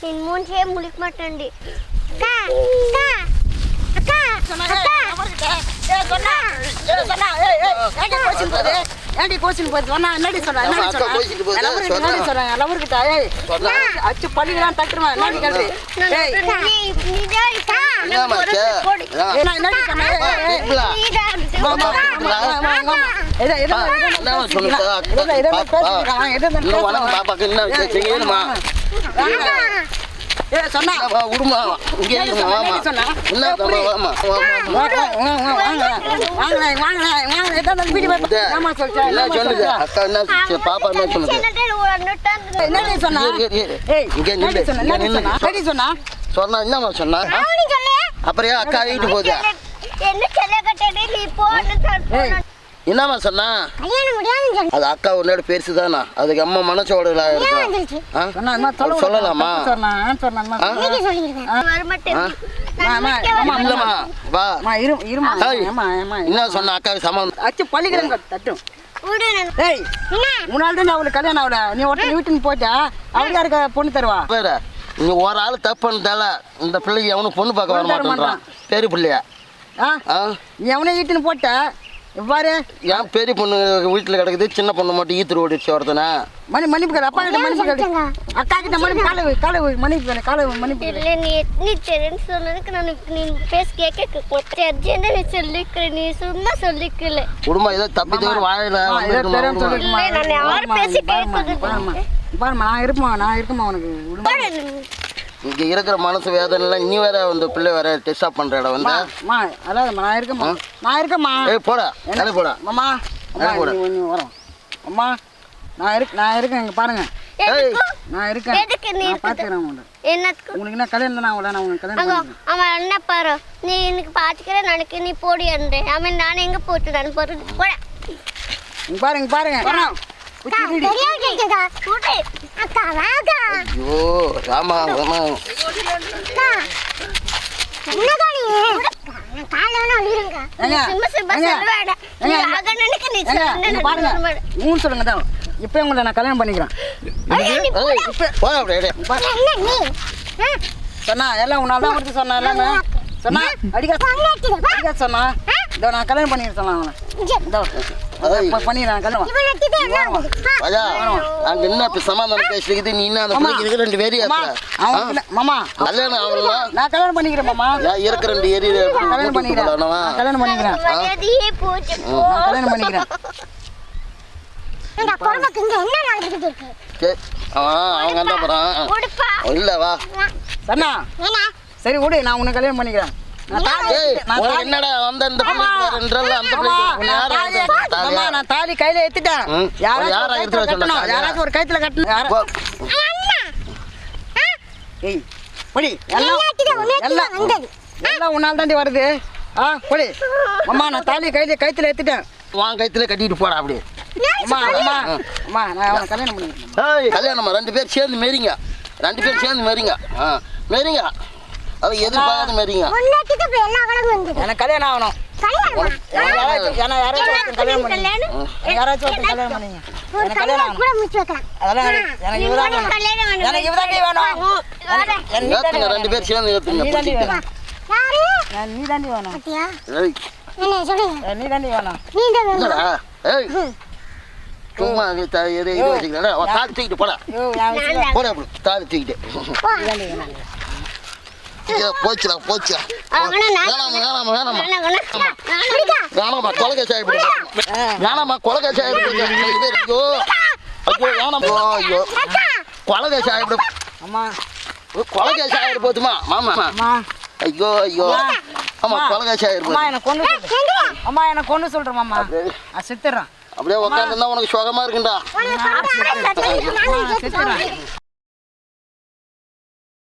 నేను మూడు చేయం ములికి మాట్లాడండి అక్క అక్క అక్క ஏண்டி கோச்சின்னு போய் சொன்னா என்னடி சொன்னா ஆமா, என்னடி அக்கா சொன்னா கோச்சிட்டு போகுது, லவருக்கு சொன்னா. என்னடி சொன்னா லவருக்கு ஏய் சொன்னா. அச்சு பள்ளிக்கெல்லாம் தட்டுருவேன் என்னடி கேள்வி ஏய் என்னம்மா ஆச்சு? ஆ. என்ன என்னடி சொன்னா பாப்பாக்கு என்ன செய்யணுமா? பாப்பா என்ன சொன்னா? சொன்னா? நில்லு. சொன்னா? அப்புறம் அக்கா வீட்டு போகுது என்ன செல்ல கட்டடி நீ போன்னு ஏய், என்னம்மா சொன்னா? கல்யாணம் சொல்லி அது அக்கா உன்னோட பெருசு தானா? அதுக்கு அம்மா மனசோட இருக்கும் சொல்லலாமா? என்ன சொன்ன அக்காவுக்கு சமாதானம் அச்சு பள்ளிக்கிறேங்க தட்டும். ஏய் என்ன? முன்னாள் தான் அவளுக்கு கல்யாணம் ஆகல. நீ ஒருத்தர் வீட்டுன்னு போயிட்டா அவளுக்கு யாருக்கு பொண்ணு தருவா? வேற நீ ஒரு ஆள் தப்பு பண்ணதால இந்த பிள்ளைக்கு அவனும் பொண்ணு பார்க்க வர மாட்டேன்றான் பெரிய பிள்ளைய? ஆ? ஆ? நீ அவனே வீட்டுன்னு போட்ட இவ்வாறு ஏன் பெரிய பொண்ணு வீட்டில் கிடக்குது சின்ன பொண்ணு மட்டும் ஈத்துரு ஓடிச்சு ஒருத்தனை. மணி மன்னிப்பு கேளு. அப்பா கிட்ட மன்னிப்பு கேளு. அக்கா கிட்ட மன்னிப்பு காலை வை, காலை வை, மன்னிப்பு கேளு காலை வை, மன்னிப்பு இல்லை நீ நீ தெரியும் சொன்னதுக்கு நான் நீ பேசி கேட்க தெரிஞ்சேன்னு நீ சொல்லிக்கிற நீ சும்மா சொல்லிக்கல. குடும்பம் ஏதோ தப்பி தவிர வாயில நான் யார் பேசி பாரும்மா. பாரும்மா நான் இருப்பேன் நான் இருக்கேம்மா உனக்கு. இங்க இருக்கிற மனசு வேதனை எல்லாம் நீ வேற வந்து பிள்ளை வேற டிஸ்டர்ப் பண்ற இடம் வந்து. அம்மா அதாவதும்மா நான் இருக்கேம்மா. நான் இருக்கேம்மா. ஏய் போடா என்ன? போடா. அம்மா அம்மா ஏன் கூட? நீ வரோம். அம்மா நான் இருக்கு நான் இருக்கேன் இங்க பாருங்க. ஏய் நான் இருக்கேன். எதுக்கு நீ? பார்த்துக்கிறேன் உங்களை என்னத்துக்கு? உங்களுக்கு என்ன கல்யாணம் தானே ஆகல? நான் உங்களுக்கு கல்யாணம் அங்க பண்ணிக்கிறேன். அவன் என்ன பாரு? நீ எனக்கு பாத்துக்கிற நாளைக்கு நீ போடி அன்றேன். அவன் நானே எங்க போட்டு நான் போறது போட. இங்க பாருங்க. பாருங்க ஐயோ ராமா ராமா. ஊன்னு சொல்லுங்க தான் இப்போ உங்களை நான் கல்யாணம் பண்ணிக்கிறேன்? சொன்னா எல்லாம் உன்னால தான் கொடுத்து சொன்னா எல்லாமே. சொன்னா அடிக்க சொன்னா. இதோ நான் கல்யாணம் பண்ணிக்கிறேன் சொன்னா அவனை. இதோ அங்க என்ன இப்ப சமாதானம் பேசிக்கிது நீ என்ன அந்த. பிள்ளைக்கு இருக்கிற ரெண்டு பேரும் மாமா. கல்யாணம் ஆகல நான் கல்யாணம் பண்ணிக்கிறேன் மாமா. இருக்கிற ரெண்டு ஏரி நான் கல்யாணம் பண்ணிக்கிறேன். நான் கல்யாணம் பண்ணிக்கிறேன். நான் கல்யாணம் பண்ணிக்கிறேன். அவங்க என்ன போறான் இல்ல வா. சொன்னா. சரி விடு நான் உன்னை கல்யாணம் பண்ணிக்கிறேன். நான் நான் என்னடா வந்த இந்த பிள்ளைக்கு அந்த பிள்ளைக்கு நான் யார் தாலி- எடுத்தா மாமா, தாலியா? நான் தாலி கையில ஏத்திட்டேன். யாராச்சும் கயித்துல கட்டணும்? யாராச்சும் ஒரு கைத்துல கட்டணும். பொடி எல்லாம் எல்லாம் உன்னால தாண்டி வருது. ஆ பொடி. அம்மா நான் தாலி கையில கைத்துல ஏத்திட்டேன். உன் கைத்துல கட்டிட்டு போடா அப்படியே அம்மா அம்மா அம்மா கல்யாணம் ரெண்டு பேர் சேர்ந்து மேரிங்க. ரெண்டு பேர் சேர்ந்து மேரிங்க. மேரிங்க. அவ எதிர்பார்க்காத மேரிங்க. எனக்கு கல்யாணம் ஆகணும். ரெண்டு. பேர் சேர்ந்து நீ தாண்டி. வேணும் நீ தாண்டி வேணும் சும்மா இது வச்சுக்கிறேன் தாலி தூக்கிட்டு போடா போடா தாலி தூக்கிட்டு வேணும் போச்சுடா நான் வேணாமா வேணாமா. வேணாமா வேணாம், வேணாம். வேணாம். வேணாமா கொலகேசி ஆகிடுது வேணாமா கொலகேசி ஆகிடுது ஐயோ ஐயோ. வேணாமா ஐயோ கொலகேசி ஆகிடும் அம்மா. கொலகேசி ஆகிடு போதுமா? மாமா. அம்மா. ஐயோ ஐயோ. ஆமா கொலகேசி ஆகிடு அம்மா எனக்கு கொண்டு அம்மா எனக்கு கொண்டு சொல்றேன் மாமா. செத்துறேன் அப்படியே உட்காந்துருந்தா உனக்கு சுகமா இருக்குண்டா.